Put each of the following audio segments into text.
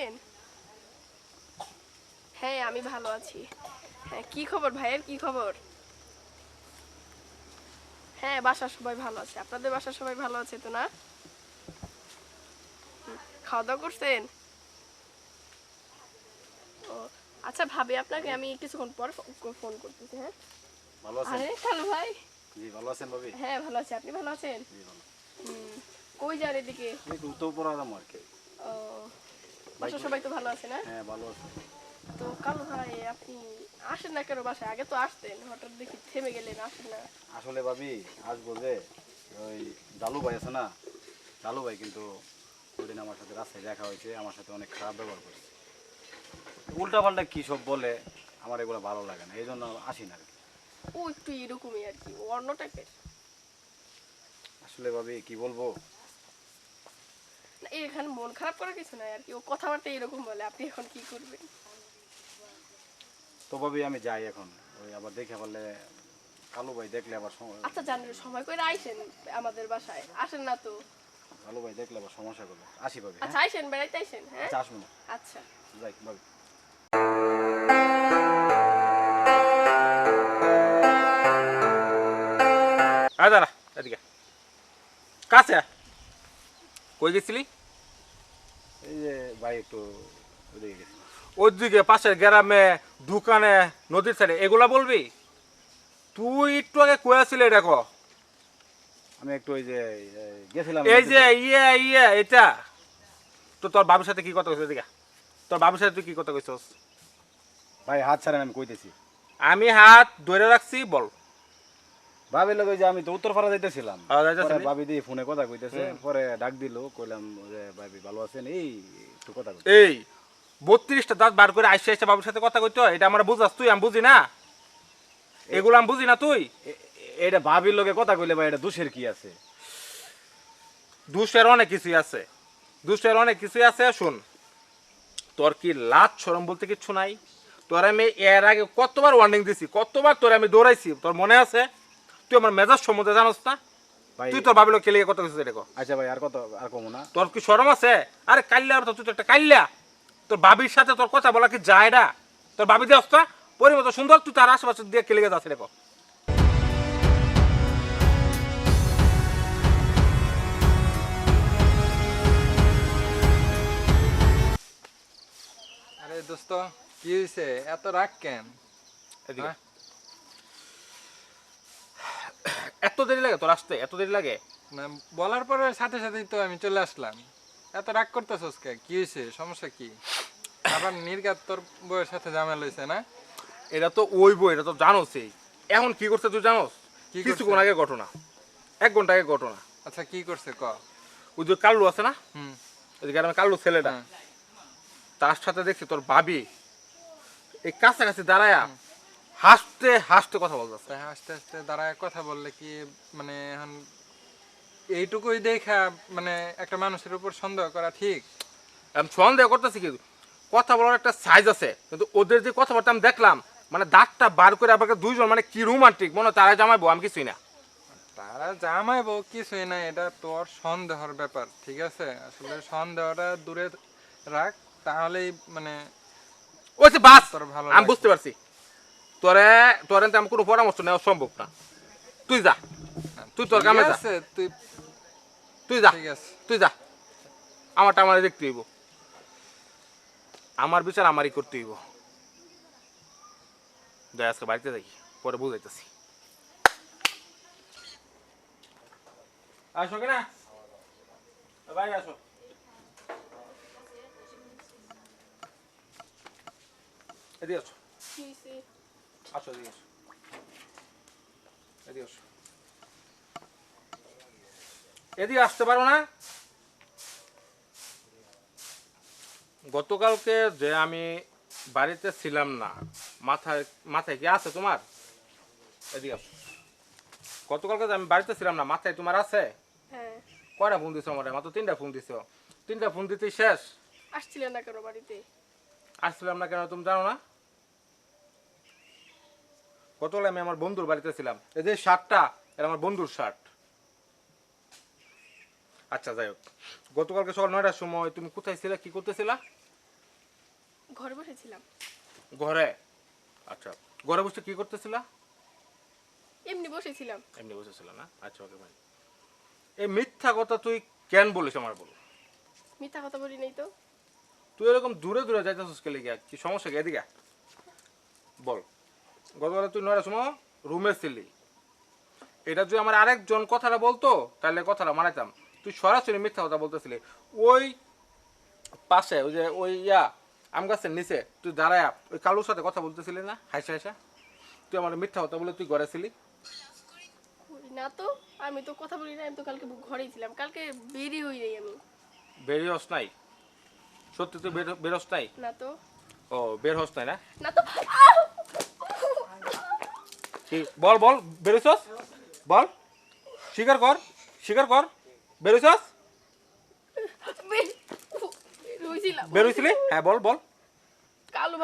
আছেন হ্যাঁ আমি ভালো আছি। হ্যাঁ কি খবর ভাইয়ের? কি খবর? হ্যাঁ বাসার সবাই ভালো আছে। আপনাদের বাসার সবাই ভালো আছে তো না? খাওয়া দাওয়া করছেন? ও আচ্ছা ভাবি আপনাকে আমি কিছুক্ষণ পর ফোন করতেছি হ্যাঁ? ভালো আছেন? আরে ভাই। জি ভালো আছেন ভাবি? হ্যাঁ ভালো আছি। আপনি ভালো আছেন? জি ভালো। কই যান এদিকে? এই উত্তর পড়ালাম আর কি। ও বাসার সবাই তো ভালো আছে না? হ্যাঁ ভালো আছে। তো কালু ভাই আপনি আসেন না কেন বাসায়? আগে তো আসতেন হঠাৎ দেখি থেমে গেলেন আসেন না। আসলে ভাবি আসব যে ওই জালু ভাই আছে না? জালু ভাই কিন্তু ওইদিন আমার সাথে রাস্তায় দেখা হয়েছে আমার সাথে অনেক খারাপ ব্যবহার করেছে। উল্টা পাল্টা কী সব বলে আমার এগুলো ভালো লাগে না এই জন্য আসি না আর কি। ও একটু এরকমই আর কি অন্য টাইপের আসলে ভাবি কি বলব? এখানে মন খারাপ করার কিছু নাই আর কি। ও কথাবার্তা এরকম বলে আপনি এখন কি করবেন? তো ভাবি আমি যাই এখন। ওই আবার দেখে পারলে কালু ভাই দেখলে আবার সম- আচ্ছা জানেন সময় করে আইসেন আমাদের বাসায়। আসেন না তো? কালু ভাই দেখলে আবার সমস্যা করবে। আসি ভাবি হ্যাঁ? আচ্ছা আইসেন বেড়াইতে আইসেন হ্যাঁ? আচ্ছা আসব না। আচ্ছা। যাই ভাবি। আয় দাঁড়া এদিকে। কাছে। কই গেছিলি এই যে ভাই একটু ওদিকে গেছি। ওইদিকে পাশের গ্রামে দোকানে নদীর সাইডে এগুলা বলবি? তুই একটু আগে কয়েছিলি দেখো আমি একটু ওই যে গেছিলাম এই যে ইয়ে ইয়ে এটা। তো তোর বাবুর সাথে কি কথা কইছিস এদিকে? তোর বাবুর সাথে তুই কি কথা কইছিস? ভাই হাত ছাড়েন আমি কইতেছি। আমি হাত ধরে রাখছি বল। ভাবি যে আমি তো উত্তরপাড়া যাইতেছিলাম। ভাবি দিয়ে ফোনে কথা কইতেছে পরে ডাক দিল কইলাম যে ভাবি ভালো আছেন? এই একটু কথা এই বত্রিশটা দাঁত বার করে আইসে আইসে বাবুর সাথে কথা কইতো এটা আমরা বুঝাস তুই আমি বুঝি না? এগুলো আমি বুঝি না তুই? এটা ভাবির কথা কইলে ভাই এটা দোষের কি আছে? দুশের অনেক কিছুই আছে। দুশের অনেক কিছুই আছে শুন। তোর কি লাজ সরম বলতে কিচ্ছু নাই? তোর আমি এর আগে কতবার ওয়ার্নিং দিছি কতবার তোর আমি দৌড়াইছি তোর মনে আছে? তুই আমার মেজাজ সম্বন্ধে জানোস না? ভাই তুই তোর ভাবিলো কেলে কত কিছু দেখো আচ্ছা ভাই আর কত আর কমো না। তোর কি সরম আছে? আরে কাল্লা তো তুই তো একটা কাল্লা তোর ভাবির সাথে তোর কথা বলা কি যায় না? তোর ভাবি দিয়ে অবস্থা পরিমত সুন্দর তুই তার আশেপাশে দিয়ে কেলে যাচ্ছে দেখো আরে দোস্ত কি হয়েছে এত রাগ কেন এদিকে হ্যাঁ? এত দেরি লাগে তোর আসতে? এত দেরি লাগে? না বলার পরে সাথে সাথেই তো আমি চলে আসলাম। এত রাগ করতেছস কে কি হয়েছে? সমস্যা কি? আবার নির্গাত তোর বউয়ের সাথে ঝামেলা হয়েছে না? এটা তো ওই বই এটা তো জানোসই এখন কি করছে তুই জানোস? কি কিছুক্ষণ? আগে ঘটনা। এক ঘণ্টা আগে ঘটনা। আচ্ছা কি করছে? ক। ওই যে কাল্লু আছে না? হুম। ওই যে গ্রামে কাল্লু ছেলেটা। হ্যাঁ। তার সাথে দেখছি তোর ভাবি। এই কাছাকাছি দাঁড়ায়া হাসতে হাসতে কথা বলতেছে। হাসতে আস্তে দাঁড়ায় কথা বললে কি মানে এখন এইটুকুই দেখা মানে একটা মানুষের উপর সন্দেহ করা ঠিক? আমি সন্দেহ করতেছি কি কথা বলার একটা সাইজ আছে কিন্তু ওদের যে কথাবার্তা আমি দেখলাম মানে দাঁতটা বার করে আমাকে দুইজন মানে কি রোমান্টিক মনে তারা জামাইবো আমি কিছুই না। তারা জামাই বউ কিছুই না এটা তোর সন্দেহর ব্যাপার ঠিক আছে? আসলে সন্দেহটা দূরে রাখ তাহলেই মানে ওই বাস তোর ভালো আমি বুঝতে পারছি। তোরে তোর আমি কোনো পরামর্শ নেওয়া সম্ভব না। তুই যা। তুই তোর কামে যা। তুই তুই যা। তুই যা। আমারটা আমার দেখতে হইব। আমার বিচার আমারই করতে হইব। যাই আজকে বাড়িতে দেখি পরে বুঝাইতেছি। আসো কিনা? বাইরে আসো। এদিকে আসো? আসো এদিকে আসো এদিকে আসো এদিকে আসতে পারো না গতকালকে যে আমি বাড়িতে ছিলাম না মাথায় মাথায় কি আছে তোমার? এদিকে আসো। গতকালকে যে আমি বাড়িতে ছিলাম না মাথায় তোমার আছে? হ্যাঁ। কয়টা ফোন দিছো আমার? মাত্র তিনটা ফোন দিছো। তিনটা ফোন দিতেই শেষ? আসছিলেন না কেন বাড়িতে? আসছিলাম না কেন তুমি জানো না? গতকাল আমি আমার বন্ধুর বাড়িতে ছিলাম। এই যে শার্টটা এটা আমার বন্ধুর শার্ট। আচ্ছা যাই হোক। গতকালকে সকাল নয়টার সময় তুমি কোথায় ছিলে কি করতেছিলা? ঘরে বসেছিলাম। ঘরে? আচ্ছা। ঘরে বসে কি করতেছিলা? এমনি বসেছিলাম। এমনি বসেছিল না? আচ্ছা ওকে ভাই এই মিথ্যা কথা তুই কেন বলিস আমার বল? মিথ্যা কথা বলি নাই তো। তুই এরকম দূরে দূরে যাইতেছিস কে লিগে কি সমস্যা কি? এদিকে। বল। গতকাল তুই নয়টার সময় রুমে ছিলি। এটা যদি আমার আরেকজন কথাটা বলতো তাহলে কথাটা মানাইতাম। তুই সরাসরি মিথ্যা কথা বলতেছিলি। ওই পাশে ওই যে ওই ইয়া আম গাছের নিচে তুই দাঁড়ায় ওই কালুর সাথে কথা বলতেছিলি না? হাইসা হাইসা। তুই আমার মিথ্যা কথা বলে তুই ঘরে ছিলি? না তো আমি তো কথা বলি না আমি তো কালকে ঘরেই ছিলাম। কালকে বেরিয়ে হই নাই আমি। বেরিয়স নাই? সত্যি তুই বের বেরোস নাই? না তো। ও বের হস নাই না? না তো বল বল বেরোছস বল স্বীকার কর স্বীকার কর বেরোছস বের- বের হইছিলাম। বেরোইছিলি? হ্যাঁ বল বল।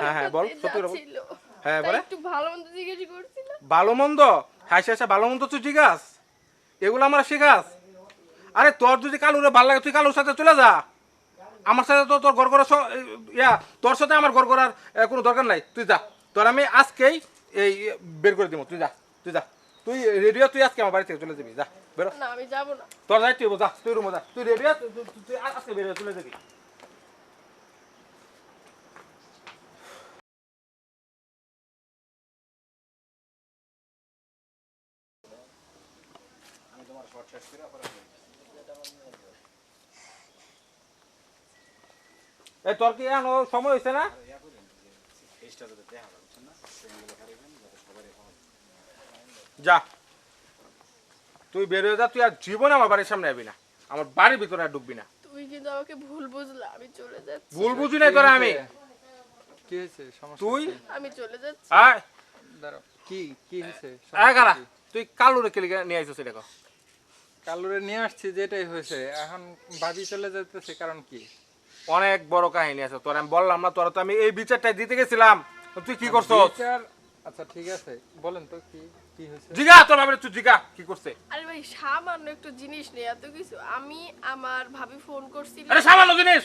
হ্যাঁ, হ্যাঁ, বল, সত্যি। হ্যাঁ, বলে? ভালো মন্দ ভালো মন্দ? হাসি হাসা ভালো মন্দ তুই জিজ্ঞাস। এগুলো আমার শেখাস। আরে তোর যদি কালুরে ভালো লাগে তুই কালুর সাথে চলে যা। আমার সাথে তো তোর গড় করার ইয়া তোর সাথে আমার গড় করার কোনো দরকার নাই। তুই যা। তোর আমি আজকেই এই বের করে দিব তুই যা তুই যা। তুই রেডিও তুই আজকে আমার বাড়ি থেকে চলে যাবি যা বেরো না আমি যাব না। তোর যাই তুই যা তুই রুমে যা। তুই রেডিও তুই আজকে বের চলে যাবি। এই তোর কি এখন সময় হয়েছে না? যা। তুই বের হয়ে যা তুই আর জীবনে আমার বাড়ির সামনে আসবি না। আমার বাড়ির ভিতরে আর ঢুকবি না। তুমি কিন্তু আমাকে ভুল বুঝলা আমি চলে যাচ্ছি। ভুল বুঝি নাই তোরা আমি। কি হয়েছে সমস্যা তুই? আমি চলে যাচ্ছি। আয়। দাঁড়াও কি কি হয়েছে আয় গালা তুই কালুরে কে নিয়ে আইছিস দেখো। কালুরে নিয়ে আসছি যেটাই হয়েছে এখন ভাবি চলে যেতেছে কারণ কি? অনেক বড় কাহিনী আছে তোর আমি বললাম না তোরা তো আমি এই বিচারটাই দিতে গেছিলাম। তুই কি করছস? আচ্ছা ঠিক আছে। বলেন তো কি কি হয়েছে? জিগা তোর ভাবে তুই জিগা কি করছে? আরে ভাই সামান্য একটু জিনিস নেই এত কিছু। আমি আমার ভাবি ফোন করছিল। আরে সামান্য জিনিস!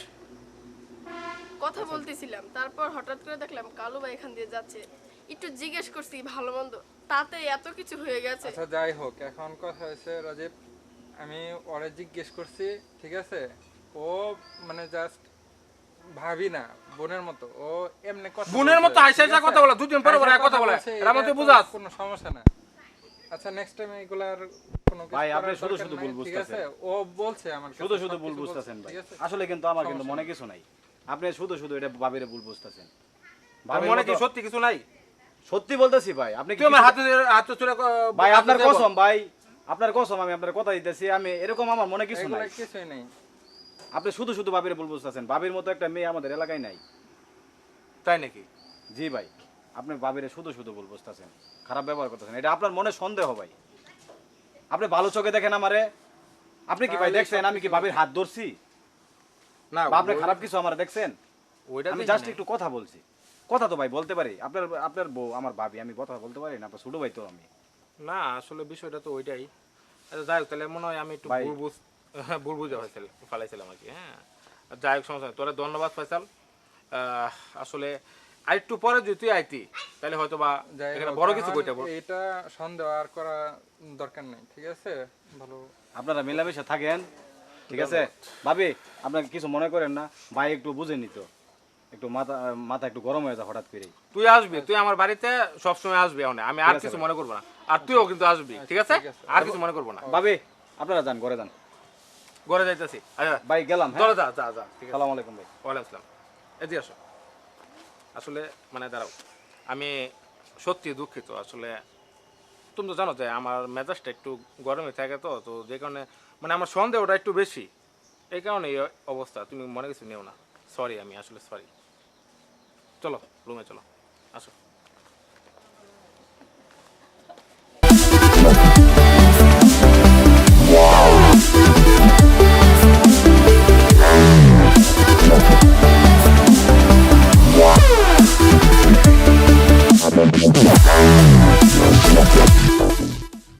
কথা বলতেছিলাম তারপর হঠাৎ করে দেখলাম কালু ভাই এখান দিয়ে যাচ্ছে। একটু জিজ্ঞেস করছি ভালো মন্দ তাতে এত কিছু হয়ে গেছে। আচ্ছা যাই হোক এখন কথা হয়েছে রাজীব আমি ওরে জিজ্ঞেস করছি ঠিক আছে? ও মানে জাস্ট ভাবি না বোনের মতো। ও এমনি কথা বোনের মতো আইসা আছে? কথা বলে, দুদিন পরে পরে কথা বলে। এরা বুঝাস? কোনো সমস্যা না। আচ্ছা নেক্সট টাইম কোনো কিছু ভাই, আপনি শুধু শুধু নাই, ভুল ঠিক আছে? বুঝতেছেন। ও বলছে আমার শুধু শুধু ভুল বুঝতেছেন ভাই। আসলে কিন্তু আমার কিন্তু মনে কিছু নাই। আপনি শুধু শুধু এটা ভাবিরে ভুল বুঝতেছেন। মনে কি সত্যি কিছু নাই? সত্যি বলতেছি ভাই আপনি কি আমার হাতে হাতে চলে ভাই আপনার কসম ভাই আপনার কসম আমি আপনার কথা দিতেছি আমি এরকম আমার মনে কিছু নাই। কিছুই নেই। আপনি শুধু শুধু ভাবিরে ভুল বুঝতেছেন। ভাবির মতো একটা মেয়ে আমাদের এলাকায় নাই। তাই নাকি? জি ভাই আপনি ভাবিরে শুধু শুধু ভুল বুঝতেছেন। খারাপ ব্যবহার করতেছেন। এটা আপনার মনে সন্দেহ ভাই। আপনি ভালো চোখে দেখেন আমারে। আপনি কি ভাই দেখছেন? আমি কি ভাবির হাত ধরছি? না আপনি খারাপ কিছু আমার দেখছেন? ওইটা আমি জাস্ট একটু কথা বলছি। কথা তো ভাই বলতে পারি। আপনার আপনার বউ আমার ভাবি আমি কথা বলতে পারি না? আপনার ছোট ভাই তো আমি। না আসলে বিষয়টা তো ওইটাই। আচ্ছা যাই হোক তাহলে মনে হয় আমি একটু ভুল বুঝ ফেলাইছিলাম আর কি হ্যাঁ। যাই হোক সমস্যা তোরা ধন্যবাদ আসলে পরে যদি তুই আইতি তাহলে হয়তো বা এখানে বড় কিছু কইতে পারব এটা সন্দেহ আর করা দরকার নেই ঠিক আছে? ভালো। আপনারা মেলামেশা থাকেন ঠিক আছে? ভাবি আপনাকে কিছু মনে করেন না ভাই একটু বুঝে নিত। একটু মাথা মাথা একটু গরম হয়ে যায় হঠাৎ করে তুই আসবি তুই আমার বাড়িতে সবসময় আসবি এখন আমি আর কিছু মনে করব না। আর তুইও কিন্তু আসবি ঠিক আছে? ঠিক আছে। আর কিছু মনে করব না। ভাবি আপনারা যান ঘরে যান। ঘরে যাইতেছি। আচ্ছা ভাই গেলাম হ্যাঁ? চলো যা যা যা ঠিক আছে। সালাম আলাইকুম ভাই। ওয়ালাইকুম আসসালাম এদি আসো। আসলে মানে দাঁড়াও। আমি সত্যি দুঃখিত আসলে তুমি তো জানো যে আমার মেজাজটা একটু গরমে থাকে তো তো যে কারণে মানে আমার সন্দেহটা একটু বেশি। এই কারণে এই অবস্থা তুমি মনে কিছু নিও না। সরি আমি আসলে সরি চলো রুমে চলো। আসো।